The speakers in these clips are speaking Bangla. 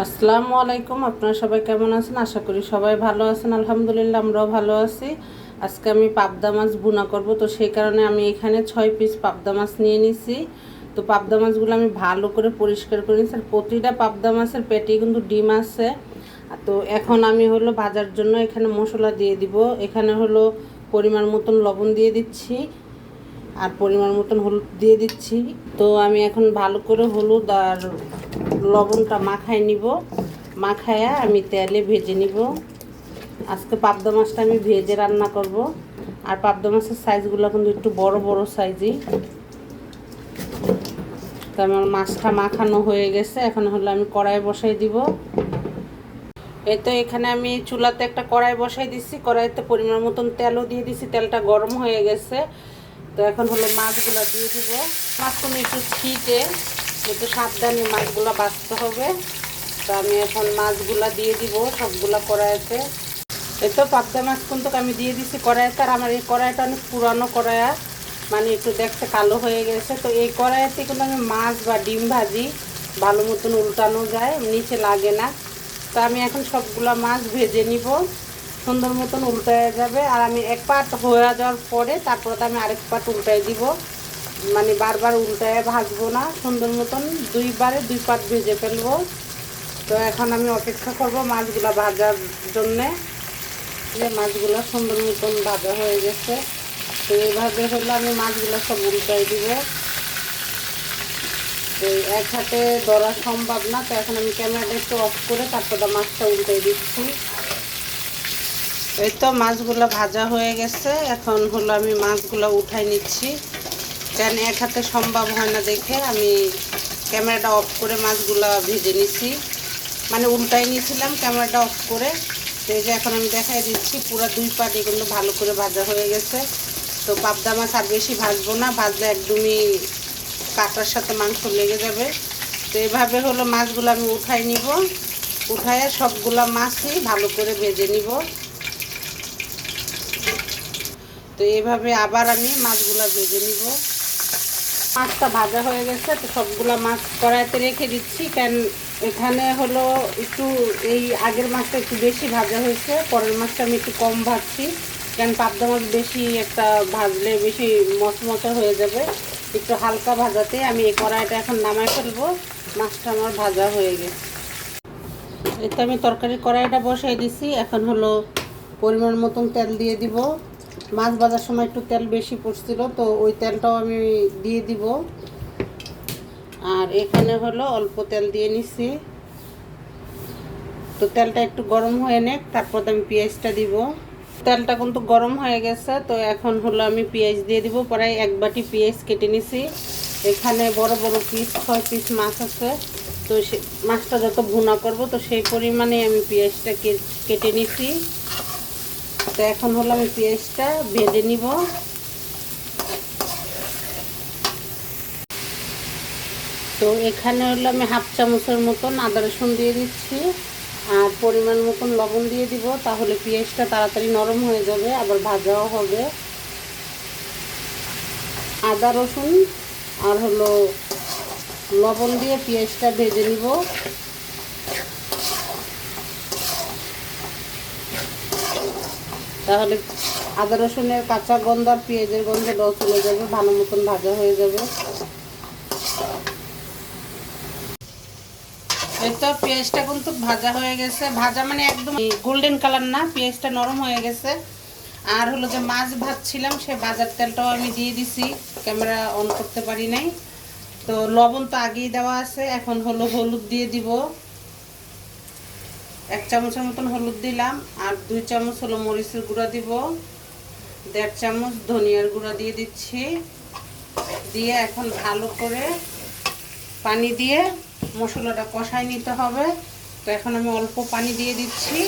আসসালামু আলাইকুম, আপনারা সবাই কেমন আছেন? আশা করি সবাই ভালো আছেন। আলহামদুলিল্লাহ, আমরাও ভালো আছি। আজকে আমি পাবদা মাছ বুনা করব, তো সেই কারণে আমি এখানে ছয় পিস পাবদা মাছ নিয়ে নিছি। তো পাবদা মাছগুলো আমি ভালো করে পরিষ্কার করে নিচ্ছি আর প্রতিটা পাবদা মাছের পেটে কিন্তু ডিম আছে। তো এখন আমি হলো ভাজার জন্য এখানে মশলা দিয়ে দিব। এখানে হলো পরিমাণ মতন লবণ দিয়ে দিচ্ছি। আর পরিমাণ মতন হলুদ দিয়ে দিচ্ছি। তো আমি এখন ভালো করে হলুদ আর লবণটা মাখায় নিব। মাখায়া আমি তেলে ভেজে নিব। আজকে পাবদা মাছটা আমি ভেজে রান্না করব। আর পাবদা মাছের সাইজগুলো কিন্তু একটু বড় বড় সাইজই তো আমার মাছটা মাখানো হয়ে গেছে। এখন হলো আমি কড়াই বসাই দিব। এই তো এখানে আমি চুলাতে একটা কড়াই বসাই দিছি। কড়াইতে পরিমাণ মতন তেলও দিয়ে দিছি। তেলটা গরম হয়ে গেছে। তো এখন হলো মাছগুলো দিয়ে দিব। মাছগুলো একটু ছিটে। একটু সাবধানে মাছগুলো বাঁচতে হবে। তো আমি এখন মাছগুলো দিয়ে দিব, সবগুলো কড়াইতে। এই তো পাবদা মাছ কিন্তু আমি দিয়ে দিছি কড়াইতে, আর আমার এই কড়াইটা অনেক পুরানো কড়াইয়া মানে একটু দেখতে কালো হয়ে গেছে। তো এই কড়াইতে কিন্তু আমি মাছ বা ডিম ভাজি ভালো মতন উল্টানো যায়, নিচে লাগে না। তো আমি এখন সবগুলা মাছ ভেজে নিব, সুন্দর মতন উল্টায় যাবে। আর আমি এক পাট হয়ে যাওয়ার পরে তারপরে তো আমি আরেক পাট উল্টাই দিব। মানে বারবার উল্টায় ভাজবো না, সুন্দর মতন দুইবারে দুই পাট ভেজে ফেলব। তো এখন আমি অপেক্ষা করব মাছগুলো ভাজার জন্যে। যে মাছগুলো সুন্দর মতন ভাজা হয়ে গেছে। তো এইভাবে হলে আমি মাছগুলো সব উল্টাই দিব। তো এক হাতে ধরা সম্ভব না, তো এখন আমি ক্যামেরাটা একটু অফ করে তারপরে মাছটা উল্টে দিচ্ছি। এই তো মাছগুলো ভাজা হয়ে গেছে, এখন হলো আমি মাছগুলো উঠাই নিচ্ছি। কেন এক হাতে সম্ভব হয় না দেখে। আমি ক্যামেরাটা অফ করে মাছগুলো ভেজে নিছি। মানে উল্টাই নিয়েছিলাম ক্যামেরাটা অফ করে। তো এই যে এখন আমি দেখাই দিচ্ছি, পুরো দুই পাটি কিন্তু ভালো করে ভাজা হয়ে গেছে। তো পাবদা মাছ আর বেশি ভাজবো না, ভাজলে একদমই কাটার সাথে মাংস লেগে যাবে। তো এভাবে হলো মাছগুলো আমি উঠাই নিব। উঠায় সবগুলা মাছই ভালো করে ভেজে নিব। তো এইভাবে আবার আমি মাছগুলো ভেজে নিব। মাছটা ভাজা হয়ে গেছে, তো সবগুলা মাছ কড়াইতে রেখে দিচ্ছি। কেন এখানে হলো একটু এই আগের মাছটা একটু বেশি ভাজা হয়েছে, পরের মাছটা আমি একটু কম ভাজছি। কেন পাবদা মাছ বেশি একটা ভাজলে বেশি মচমচে হয়ে যাবে। একটু হালকা ভাজাতে আমি এই কড়াইটা এখন নামাই ফেলব, মাছটা আমার ভাজা হয়ে গেছে। এতে আমি তরকারি কড়াইটা বসাই দিছি, এখন হলো পরিমাণ মতন তেল দিয়ে দিব। মাছ ভাজার সময় একটু তেল বেশি পড়ছিল, তো ওই তেলটাও আমি দিয়ে দিব। আর এখানে হলো অল্প তেল দিয়ে নিছি। তো তেলটা একটু গরম হয়ে নেক, তারপর আমি পেঁয়াজটা দিব। তেলটা কিন্তু গরম হয়ে গেছে, তো এখন হলো আমি পেঁয়াজ দিয়ে দিব। প্রায় এক বাটি পেঁয়াজ কেটে নিছি। এখানে বড় বড় পিস, ছয় পিস মাছ আছে। তো সে, মাছটা যত ভুনা করব, তো সেই পরিমাণে আমি পেঁয়াজটা কেটে নিছি। তো এখন হলো আমি পেঁয়াজটা ভেজে নিব। তো এখানে হলো আমি হাফ চামচের মতন আদা রসুন দিয়ে দিচ্ছি। আর পরিমাণ মতন লবণ দিয়ে দিব, তাহলে পেঁয়াজটা তাড়াতাড়ি নরম হয়ে যাবে, আবার ভাজাও হবে। আদা রসুন আর হলো লবণ দিয়ে পেঁয়াজটা ভেজে নিব। তাহলে আদা রসুনের কাঁচা গন্ধ আর পেঁয়াজের গন্ধটাও চলে যাবে, ভালো মতন ভাজা হয়ে যাবে। এই তো পেঁয়াজটা কিন্তু ভাজা হয়ে গেছে। ভাজা মানে একদম গোল্ডেন কালার না, পেঁয়াজটা নরম হয়ে গেছে। আর হলো যে মাছ ভাজছিলাম, সে বাজার তেলটাও আমি দিয়ে দিছি, ক্যামেরা অন করতে পারি নাই। তো লবণ তো আগেই দেওয়া আছে, এখন হলো হলুদ দিয়ে দিব। এক চামচের মতন হলুদ দিলাম, আর দুই চামচ হলো মরিচের গুঁড়া দিব। দেড় চামচ ধনিয়ার গুঁড়া দিয়ে দিচ্ছি। দিয়ে এখন ভালো করে পানি দিয়ে মশলাটা কষাই নিতে হবে। তো এখন আমি অল্প পানি দিয়ে দিচ্ছি।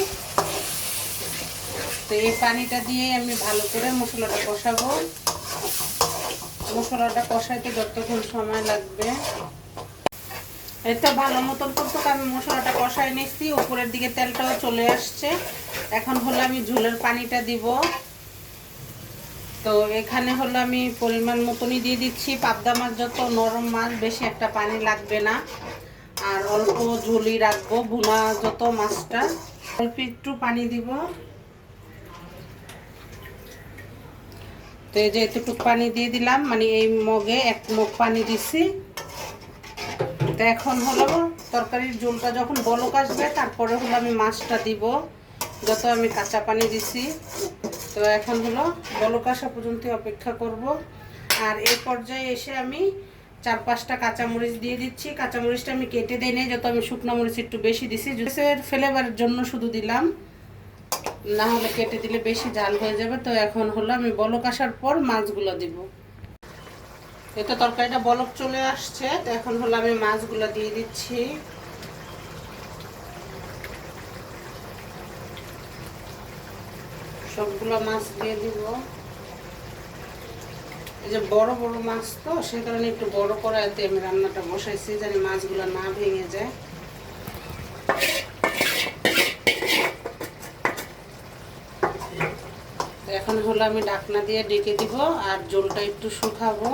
তো এই পানিটা দিয়ে আমি ভালো করে মশলাটা কষাবো। মশলাটা কষাইতে যতক্ষণ সময় লাগবে। তো ভালো মতন করতো আমি মশলাটা কষাই নিচ্ছি। উপরের দিকে তেলটাও চলে আসছে। এখন হলো আমি ঝোলের পানিটা দিব। তো এখানে হলো আমি পরিমাণ মতনই দিয়ে দিচ্ছি। পাবদা মাছ যত নরম মাছ, বেশি একটা পানি লাগবে না। আর অল্প ঝুলি রাখব ভুনা যত মাছটা। অল্প একটু পানি দিব। তো এই যে এতটুকু পানি দিয়ে দিলাম। মানে এই মগে এক মগ পানি দিছি। তো এখন হলো তরকারির ঝোলটা যখন বলক আসবে, তারপরে হলো আমি মাছটা দিব। যত আমি কাঁচা পানি দিছি। তো এখন হলো বলক আসা পর্যন্ত অপেক্ষা করব। আর এই পর্যায়ে এসে আমি চার পাঁচটা কাঁচামরিচ দিয়ে দিচ্ছি। কাঁচামরিচটা আমি কেটে দিই নাই, যত আমি শুকনো মরিচ একটু বেশি দিছি। জুসের ফ্লেভারের জন্য শুধু দিলাম। না হলে কেটে দিলে বেশি ঝাল হয়ে যাবে। তো এখন হলো আমি বলক আসার পর মাছগুলো দিব। এতো তরকারিটা বলক চলে আসছে। তো এখন হলো আমি মাছগুলো দিয়ে দিচ্ছি। সবগুলো মাছ দিয়ে দিব। এই যে বড় বড় মাছ তো, সেই কারণে একটু বড় করাতে আমি রান্নাটা বসাইছি জানি মাছগুলো না ভেঙে যায়। এখন হলো আমি ডাকনা দিয়ে ডেকে দিব আর জলটা একটু শুকাবো।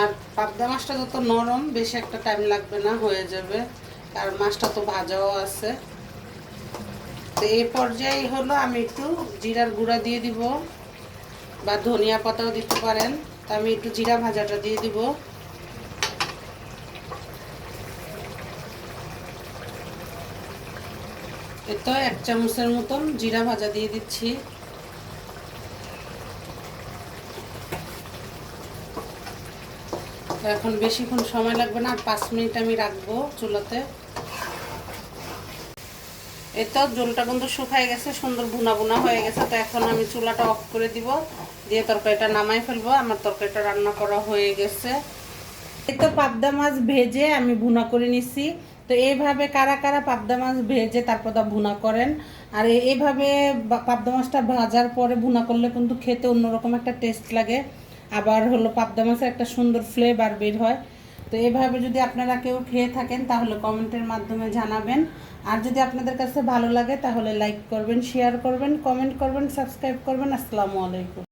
আর পাবদা মাছটা যত নরম, বেশি একটা টাইম লাগবে না, হয়ে যাবে। আর মাছটা তো ভাজাও আছে। তো এই পর্যায়ে হলো আমি একটু জিরার গুঁড়া দিয়ে দিব, বা ধনিয়া পাতাও দিতে পারেন। তো আমি একটু জিরা ভাজাটা দিয়ে দিব। এতো এক চামচের মতন জিরা ভাজা দিয়ে দিচ্ছি। তো এখন বেশিক্ষণ সময় লাগবে না আর পাঁচ মিনিট আমি রাখব চুলাতে। তো জলটা কিন্তু শুকায় গেছে, সুন্দর বুনা বুনা হয়ে গেছে, তো এখন আমি চুলাটা অফ করে দিব, দিয়ে তরকারিটা নামাই ফেলব। আমার তরকারিটা রান্না করা হয়ে গেছে। এই তো পাবদা মাছ ভেজে আমি ভুনা করে নিছি। তো এইভাবে কারা কারা পাবদা মাছ ভেজে তারপর তা ভুনা করেন, আর এইভাবে পাবদা মাছটা ভাজার পরে ভুনা করলে কিন্তু খেতে অন্যরকম একটা টেস্ট লাগে। আবার হলো পাবদা মাছের একটা সুন্দর ফ্লেভার বের হয়। তো এভাবে যদি আপনারা কেউ খেয়ে থাকেন, তাহলে কমেন্টের মাধ্যমে জানাবেন। আর যদি আপনাদের কাছে ভালো লাগে, তাহলে লাইক করবেন শেয়ার করবেন কমেন্ট করবেন সাবস্ক্রাইব করবেন। আসসালামু আলাইকুম।